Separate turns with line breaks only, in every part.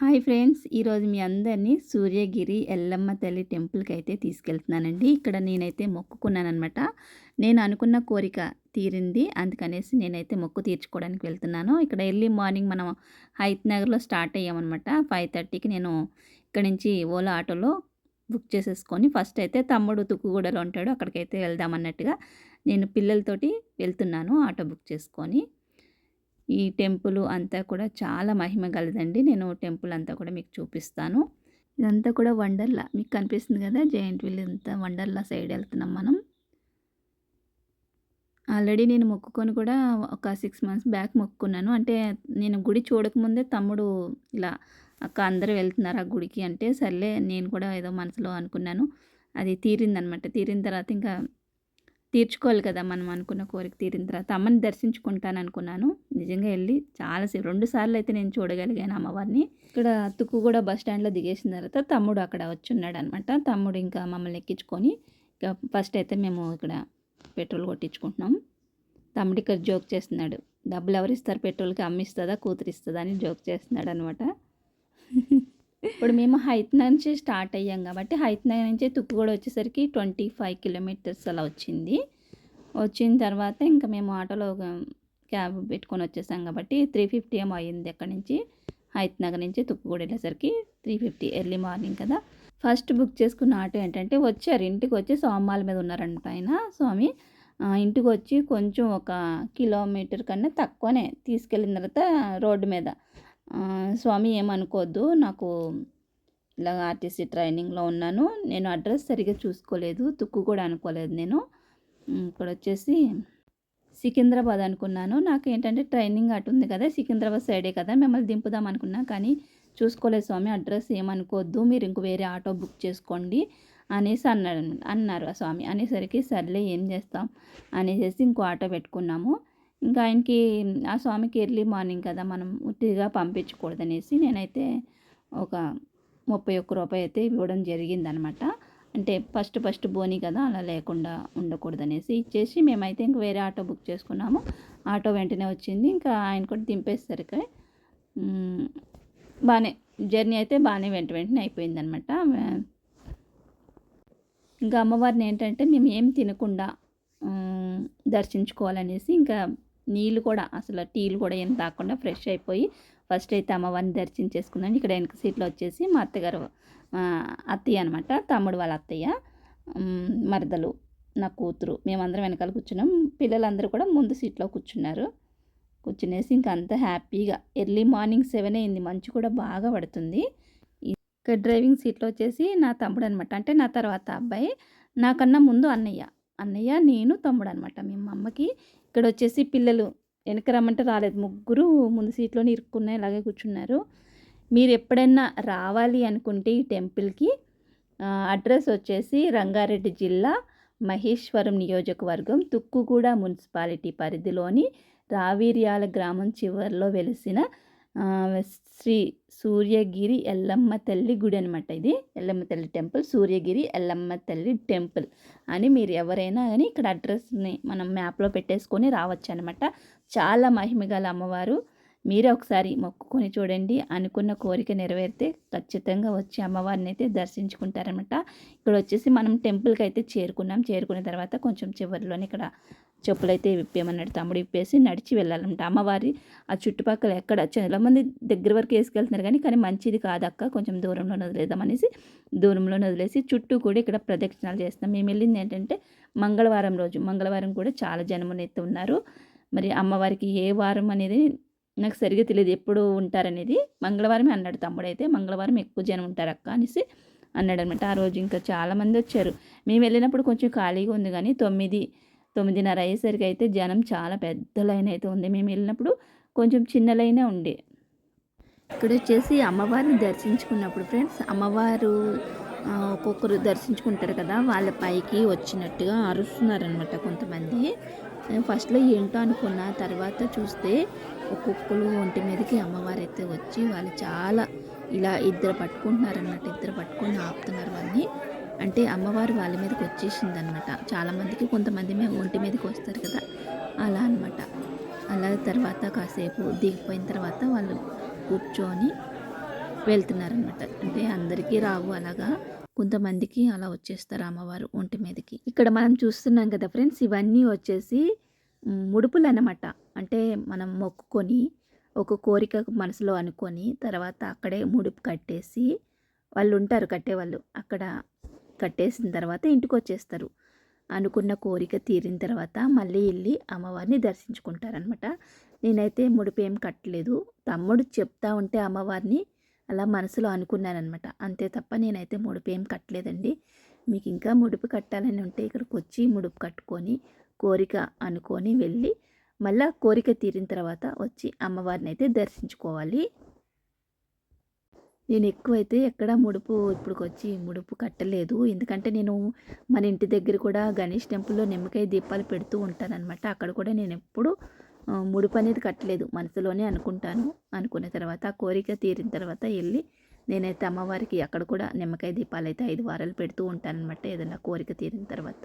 Hi friends ఈరోజు మీ అందరినీ సూర్యగిరి ఎల్లమ్మ తల్లి టెంపుల్కి అయితే తీసుకెళ్తున్నానండి. ఇక్కడ నేనైతే మొక్కుకున్నానమాట నేను అనుకున్న కోరిక తీరింది. అందుకనేసి నేనైతే మొక్కు తీర్చుకోవడానికి వెళ్తున్నాను. ఇక్కడ ఎర్లీ మార్నింగ్ మనం హైత్ నగర్లో స్టార్ట్ అయ్యామన్నమాట. ఫైవ్ థర్టీకి నేను ఇక్కడ నుంచి ఓలా ఆటోలో బుక్ చేసేసుకొని ఫస్ట్ అయితే తమ్ముడు తుక్కుగూడలో ఉంటాడు. అక్కడికైతే వెళ్దామన్నట్టుగా నేను పిల్లలతోటి వెళ్తున్నాను ఆటో బుక్ చేసుకొని. ఈ టెంపుల్ అంతా కూడా చాలా మహిమ గలదండి. నేను టెంపుల్ అంతా కూడా మీకు చూపిస్తాను. ఇదంతా కూడా వండర్లా. మీకు కనిపిస్తుంది కదా జైంట్ వీల్ అంతా వండర్లా సైడ్ వెళ్తున్నాం మనం. ఆల్రెడీ నేను మొక్కుకొని కూడా ఒక సిక్స్ మంత్స్ బ్యాక్ మొక్కుకున్నాను. అంటే నేను గుడి చూడకముందే తమ్ముడు ఇలా అక్క అందరూ వెళ్తున్నారు ఆ గుడికి అంటే సర్లే నేను కూడా ఏదో మనసులో అనుకున్నాను. అది తీరిందనమాట. తీరిన తర్వాత ఇంకా తీర్చుకోవాలి కదా మనం అనుకున్న కోరిక తీరిన తర్వాత. అమ్మని దర్శించుకుంటాను అనుకున్నాను నిజంగా వెళ్ళి చాలాసేపు రెండు సార్లు అయితే నేను చూడగలిగాను అమ్మవారిని. ఇక్కడ తుక్కు కూడా బస్ స్టాండ్లో దిగేసిన తర్వాత తమ్ముడు అక్కడ వచ్చిన్నాడు అనమాట తమ్ముడు ఇంకా మమ్మల్ని ఎక్కించుకొని ఫస్ట్ అయితే మేము ఇక్కడ పెట్రోల్ కొట్టించుకుంటున్నాం. తమ్ముడు ఇక్కడ జోక్ చేస్తున్నాడు. డబ్బులు ఎవరు ఇస్తారు? పెట్రోల్కి అమ్మిస్తుందా కూతురిస్తుందా అని జోక్ చేస్తున్నాడు అనమాట ఇప్పుడు మేము హైత్ నుంచి స్టార్ట్ అయ్యాం కాబట్టి హైత్ నగర్ నుంచి తుక్కుగూడ వచ్చేసరికి ట్వంటీ ఫైవ్ కిలోమీటర్స్ అలా వచ్చింది. వచ్చిన తర్వాత ఇంకా మేము ఆటోలో క్యాబ్ పెట్టుకొని వచ్చేసాం కాబట్టి త్రీ ఫిఫ్టీ ఏమో అయ్యింది అక్కడి నుంచి. హైత్ నగర్ నుంచి తుక్కుగూడ వెళ్ళేసరికి త్రీ ఫిఫ్టీ ఎర్లీ మార్నింగ్ కదా. ఫస్ట్ బుక్ చేసుకున్న ఆటో ఏంటంటే వచ్చారు. ఇంటికి వచ్చి సోమాల మీద ఉన్నారంట ఆయన స్వామి. ఇంటికి వచ్చి కొంచెం ఒక కిలోమీటర్ కన్నా తక్కువనే తీసుకెళ్ళిన తర్వాత రోడ్డు మీద. స్వామి ఏమనుకోవద్దు నాకు ఇలా ఆర్టీసీ ట్రైనింగ్లో ఉన్నాను నేను అడ్రస్ సరిగ్గా చూసుకోలేదు తుక్కు కూడా అనుకోలేదు నేను. ఇక్కడ వచ్చేసి సికింద్రాబాద్ అనుకున్నాను. నాకు ఏంటంటే ట్రైనింగ్ అటు ఉంది కదా సికింద్రాబాద్ సైడే కదా మిమ్మల్ని దింపుదాం అనుకున్నా కానీ చూసుకోలేదు స్వామి అడ్రస్ ఏమనుకోవద్దు మీరు ఇంక వేరే ఆటో బుక్ చేసుకోండి అనేసి అన్నాడు అన్నారు ఆ స్వామి. అనేసరికి సర్లే ఏం చేస్తాం అనేసి ఇంకో ఆటో పెట్టుకున్నాము. ఇంకా ఆయనకి ఆ స్వామికి ఎర్లీ మార్నింగ్ కదా మనం ఉట్టిగా పంపించకూడదనేసి నేనైతే ఒక ముప్పై ఒక్క రూపాయి అయితే ఇవ్వడం జరిగిందనమాట. అంటే ఫస్ట్ ఫస్ట్ బోని కదా అలా లేకుండా ఉండకూడదనేసి ఇచ్చేసి మేమైతే ఇంక వేరే ఆటో బుక్ చేసుకున్నాము. ఆటో వెంటనే వచ్చింది. ఇంకా ఆయన కూడా దింపేసరికి బాగానే జర్నీ అయితే బాగానే వెంట వెంటనే అయిపోయిందనమాట. ఇంకా అమ్మవారిని ఏంటంటే మేము ఏం తినకుండా దర్శించుకోవాలనేసి ఇంకా నీళ్ళు కూడా అసలు టీలు కూడా ఏం తాకుండా ఫ్రెష్ అయిపోయి ఫస్ట్ అయితే అమ్మవారిని దర్శించేసుకున్నాను ఇక్కడ వెనక సీట్లో వచ్చేసి మా అత్తగారు అత్తయ్య అనమాట తమ్ముడు వాళ్ళ అత్తయ్య మరదలు నా కూతురు. మేమందరం వెనకాల కూర్చున్నాం. పిల్లలందరూ కూడా ముందు సీట్లో కూర్చున్నారు. కూర్చునేసి ఇంకా అంత హ్యాపీగా ఎర్లీ మార్నింగ్ సెవెన్ అయింది. మంచు కూడా బాగా పడుతుంది. ఇక్కడ డ్రైవింగ్ సీట్లో వచ్చేసి నా తమ్ముడు అనమాట అంటే నా తర్వాత అబ్బాయి నాకన్నా ముందు అన్నయ్య. అన్నయ్య నేను తమ్ముడు అనమాట మేము అమ్మకి ఇక్కడ వచ్చేసి పిల్లలు వెనక రమ్మంటే రాలేదు. ముగ్గురు ముందు సీట్లోనే ఇరుక్కున్నాయి అలాగే కూర్చున్నారు. మీరు ఎప్పుడైనా రావాలి అనుకుంటే ఈ టెంపుల్కి అడ్రస్ వచ్చేసి రంగారెడ్డి జిల్లా మహేశ్వరం నియోజకవర్గం తుక్కుగూడ మున్సిపాలిటీ పరిధిలోని రావీర్యాల గ్రామం చివరిలో వెలిసిన శ్రీ సూర్యగిరి ఎల్లమ్మ తల్లి గుడి అనమాట ఇది. ఎల్లమ్మ తల్లి టెంపుల్ సూర్యగిరి ఎల్లమ్మ తల్లి టెంపుల్ అని మీరు ఎవరైనా కానీ ఇక్కడ అడ్రస్ని మనం మ్యాప్లో పెట్టేసుకొని రావచ్చు అనమాట చాలా మహిమగల అమ్మవారు. మీరే ఒకసారి మొక్కుకొని చూడండి అనుకున్న కోరిక నెరవేరితే ఖచ్చితంగా వచ్చి అమ్మవారిని అయితే దర్శించుకుంటారనమాట ఇక్కడ వచ్చేసి మనం టెంపుల్కి అయితే చేరుకున్నాం. చేరుకున్న తర్వాత కొంచెం చివరిలోనే ఇక్కడ చెప్పులు అయితే విప్పేమన్నాడు తమ్ముడు. విప్పేసి నడిచి వెళ్ళాలంట అమ్మవారి ఆ చుట్టుపక్కల ఎక్కడ చాలామంది దగ్గర వరకు వేసుకెళ్తున్నారు కానీ కానీ మంచిది కాదక్క. కొంచెం దూరంలో వదిలేద్దామనేసి దూరంలో వదిలేసి చుట్టూ కూడా ఇక్కడ ప్రదక్షిణాలు చేస్తాం మేము వెళ్ళింది ఏంటంటే మంగళవారం రోజు. మంగళవారం కూడా చాలా జనమునైతే ఉన్నారు. మరి అమ్మవారికి ఏ వారం అనేది నాకు సరిగ్గా తెలియదు ఎప్పుడు ఉంటారనేది. మంగళవారమే అన్నాడు తమ్ముడైతే. మంగళవారం ఎక్కువ జనం ఉంటారు అక్క అనేసి అన్నాడు అనమాట ఆ రోజు ఇంకా చాలామంది వచ్చారు. మేము వెళ్ళినప్పుడు కొంచెం ఖాళీగా ఉంది కానీ తొమ్మిది తొమ్మిదిన్నర అయ్యేసరికి అయితే జనం చాలా పెద్ద లైన్ అయితే ఉంది. మేము వెళ్ళినప్పుడు కొంచెం చిన్న లైనే ఉండే. ఇక్కడ వచ్చేసి అమ్మవారిని దర్శించుకున్నప్పుడు ఫ్రెండ్స్ అమ్మవారు ఒక్కొక్కరు దర్శించుకుంటారు కదా వాళ్ళ పైకి వచ్చినట్టుగా అరుస్తున్నారనమాట కొంతమంది. ఫస్ట్లో ఏంటో అనుకున్న తర్వాత చూస్తే ఒక్కొక్కరు ఒంటి మీదకి అమ్మవారు అయితే వచ్చి వాళ్ళు చాలా ఇలా ఇద్దరు పట్టుకుంటున్నారనమాట ఇద్దరు పట్టుకొని ఆపుతున్నారు వాళ్ళని. అంటే అమ్మవారు వాళ్ళ మీదకి వచ్చేసింది అనమాట చాలామందికి కొంతమంది మేము ఒంటి మీదకి వస్తారు కదా. అలా అనమాట అలా తర్వాత కాసేపు దిగిపోయిన తర్వాత వాళ్ళు కూర్చొని వెళ్తున్నారనమాట అంటే అందరికీ రావు అలాగా. కొంతమందికి అలా వచ్చేస్తారు అమ్మవారు ఒంటి మీదకి. ఇక్కడ మనం చూస్తున్నాం కదా ఫ్రెండ్స్ ఇవన్నీ వచ్చేసి ముడుపులు అన్నమాట. అంటే మనం మొక్కుకొని ఒక కోరిక మనసులో అనుకొని తర్వాత అక్కడే ముడుపు కట్టేసి వాళ్ళు ఉంటారు కట్టేవాళ్ళు. అక్కడ కట్టేసిన తర్వాత ఇంటికి వచ్చేస్తారు అనుకున్న కోరిక తీరిన తర్వాత మళ్ళీ వెళ్ళి అమ్మవారిని దర్శించుకుంటారనమాట నేనైతే ముడుపు ఏం కట్టలేదు. తమ్ముడు చెప్తా ఉంటే అమ్మవారిని అలా మనసులో అనుకున్నానమాట అంతే తప్ప నేనైతే ముడిపేం కట్టలేదండి. మీకు ఇంకా ముడుపు కట్టాలని ఉంటే ఇక్కడికి వచ్చి ముడుపు కట్టుకొని కోరిక అనుకొని వెళ్ళి మళ్ళీ కోరిక తీరిన తర్వాత వచ్చి అమ్మవారిని అయితే దర్శించుకోవాలి. నేను ఎక్కువైతే ఎక్కడ ముడుపు ఇప్పుడుకి వచ్చి ముడుపు కట్టలేదు. ఎందుకంటే నేను మన ఇంటి దగ్గర కూడా గణేష్ టెంపుల్లో నిమ్మకాయ దీపాలు పెడుతూ ఉంటానన్నమాట. అక్కడ కూడా నేను ఎప్పుడు ముడుపు అనేది కట్టలేదు. మనసులోనే అనుకుంటాను. అనుకున్న తర్వాత ఆ కోరిక తీరిన తర్వాత వెళ్ళి నేనైతే అమ్మవారికి అక్కడ కూడా నిమ్మకాయ దీపాలు అయితే ఐదు వారాలు పెడుతూ ఉంటానన్నమాట. ఏదైనా కోరిక తీరిన తర్వాత.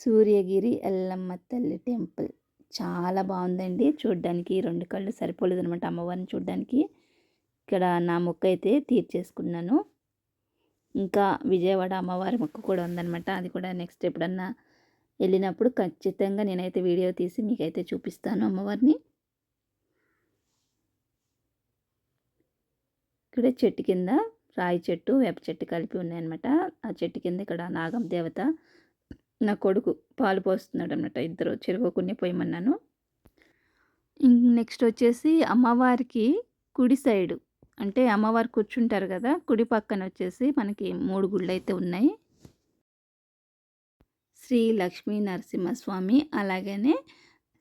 సూర్యగిరి ఎల్లమ్మ తల్లి టెంపుల్. చాలా బాగుందండి. చూడ్డానికి రెండు కళ్ళు సరిపోలేదు అనమాట అమ్మవారిని చూడ్డానికి. ఇక్కడ నా మొక్క అయితే తీర్చేసుకున్నాను. ఇంకా విజయవాడ అమ్మవారి మొక్క కూడా ఉందన్నమాట. అది కూడా నెక్స్ట్ ఎప్పుడన్నా వెళ్ళినప్పుడు ఖచ్చితంగా నేనైతే వీడియో తీసి మీకైతే చూపిస్తాను అమ్మవారిని. ఇక్కడ చెట్టు కింద రాయి చెట్టు వేప చెట్టు కలిపి ఉన్నాయన్నమాట. ఆ చెట్టు కింద ఇక్కడ నాగం దేవత నా కొడుకు పాలు పోస్తున్నాడు అనమాట ఇద్దరు చెరువుకుని పోయమన్నాను. నెక్స్ట్ వచ్చేసి అమ్మవారికి కుడి సైడు అంటే అమ్మవారు కూర్చుంటారు కదా కుడి పక్కన వచ్చేసి మనకి మూడు గుళ్ళు అయితే ఉన్నాయి. శ్రీ లక్ష్మీ నరసింహస్వామి అలాగనే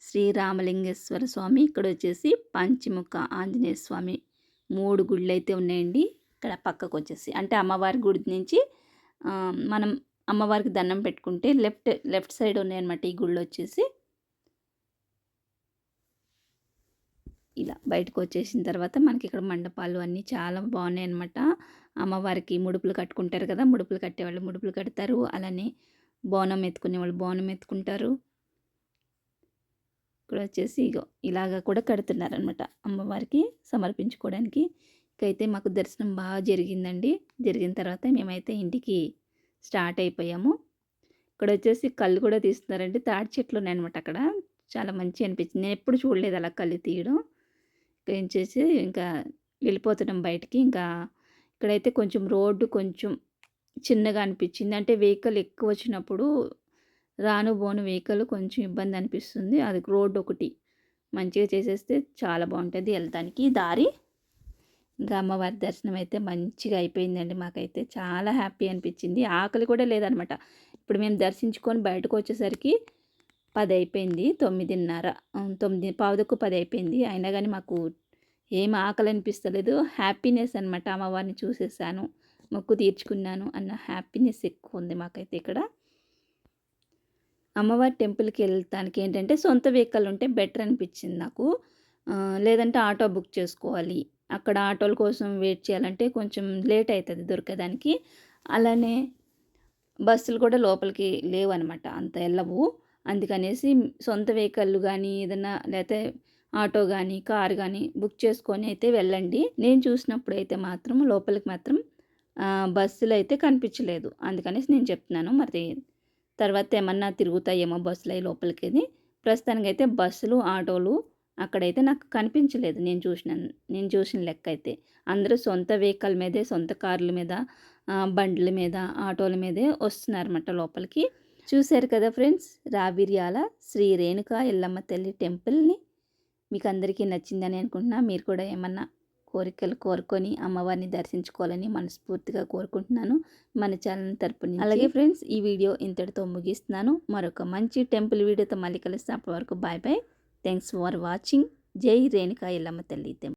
శ్రీ రామలింగేశ్వర స్వామి ఇక్కడ వచ్చేసి పంచముఖ ఆంజనేయ స్వామి మూడు గుళ్ళు అయితే ఉన్నాయండి. ఇక్కడ పక్కకు వచ్చేసి అంటే అమ్మవారి గుడి నుంచి మనం అమ్మవారికి దండం పెట్టుకుంటే లెఫ్ట్ లెఫ్ట్ సైడ్ ఉన్నాయన్నమాట ఈ గుళ్ళు వచ్చేసి ఇలా బయటకు వచ్చేసిన తర్వాత మనకి ఇక్కడ మండపాలు అన్నీ చాలా బాగున్నాయి అనమాట అమ్మవారికి ముడుపులు కట్టుకుంటారు కదా ముడుపులు కట్టేవాళ్ళు ముడుపులు కడతారు. అలానే బోనం ఎత్తుకునే వాళ్ళు బోనం ఎత్తుకుంటారు. ఇక్కడ వచ్చేసి ఇగో ఇలాగా కూడా కడుతున్నారనమాట అమ్మవారికి సమర్పించుకోవడానికి. ఇకైతే మాకు దర్శనం బాగా జరిగిందండి. జరిగిన తర్వాత మేమైతే ఇంటికి స్టార్ట్ అయిపోయాము. ఇక్కడ వచ్చేసి కళ్ళు కూడా తీస్తున్నారండి. తాడి చెట్లు ఉన్నాయన్నమాట అక్కడ. చాలా మంచి అనిపించింది. నేను ఎప్పుడు చూడలేదు అలా కళ్ళు తీయడం. ఇక్కడ ఏం చేసి ఇంకా వెళ్ళిపోతున్నాం బయటికి. ఇంకా ఇక్కడైతే కొంచెం రోడ్డు కొంచెం చిన్నగా అనిపించింది. అంటే వెహికల్ ఎక్కువ వచ్చినప్పుడు రాను బోను వెహికల్ కొంచెం ఇబ్బంది అనిపిస్తుంది. అది రోడ్డు ఒకటి మంచిగా చేసేస్తే చాలా బాగుంటుంది వెళ్తానికి. దారి ఇంకా అమ్మవారి దర్శనం అయితే మంచిగా అయిపోయిందండి మాకైతే. చాలా హ్యాపీ అనిపించింది. ఆకలి కూడా లేదనమాట. ఇప్పుడు మేము దర్శించుకొని బయటకు వచ్చేసరికి పది అయిపోయింది తొమ్మిదిన్నర తొమ్మిది పావుదకు పది అయిపోయింది. అయినా కానీ మాకు ఏం ఆకలి అనిపిస్తలేదు. హ్యాపీనెస్ అనమాట అమ్మవారిని చూసేసాను మొక్కు తీర్చుకున్నాను అన్న హ్యాపీనెస్ ఎక్కువ ఉంది మాకైతే ఇక్కడ. అమ్మవారి టెంపుల్కి వెళ్తానికి ఏంటంటే సొంత వెహికల్ ఉంటే బెటర్ అనిపించింది నాకు. లేదంటే ఆటో బుక్ చేసుకోవాలి. అక్కడ ఆటోల కోసం వెయిట్ చేయాలంటే కొంచెం లేట్ అవుతుంది దొరికేదానికి. అలానే బస్సులు కూడా లోపలికి లేవు అనమాట అంత వెళ్ళవు అందుకనేసి సొంత వెహికల్ కానీ ఏదైనా లేకపోతే ఆటో కానీ కార్ కానీ బుక్ చేసుకొని అయితే వెళ్ళండి. నేను చూసినప్పుడు అయితే మాత్రం లోపలికి మాత్రం బస్సులు అయితే కనిపించలేదు అందుకనేసి నేను చెప్తున్నాను మరి తర్వాత ఏమన్నా తిరుగుతాయేమో బస్సులు అయ్యి లోపలికి ప్రస్తుతానికి అయితే బస్సులు ఆటోలు అక్కడైతే నాకు కనిపించలేదు నేను చూసిన నేను చూసిన లెక్క అయితే అందరూ సొంత వెహికల్ మీదే సొంత కార్ల మీద బండ్ల మీద ఆటోల మీదే వస్తున్నారన్నమాట లోపలికి. చూశారు కదా ఫ్రెండ్స్ రావిర్యాల శ్రీ రేణుక ఎల్లమ్మ తల్లి టెంపుల్ని. మీకు అందరికీ నచ్చిందని అనుకుంటున్నా. మీరు కూడా ఏమన్నా కోరికలు కోరుకొని అమ్మవారిని దర్శించుకోవాలని మనస్ఫూర్తిగా కోరుకుంటున్నాను మన ఛానల్ తరపున అలాగే ఫ్రెండ్స్ ఈ వీడియో ఇంతటితో ముగిస్తున్నాను. మరొక మంచి టెంపుల్ వీడియోతో మళ్ళీ కలుస్తాను అప్పటి వరకు bye bye. Thanks for watching. జై రేణుకా ఎల్లమ్మ తల్లి.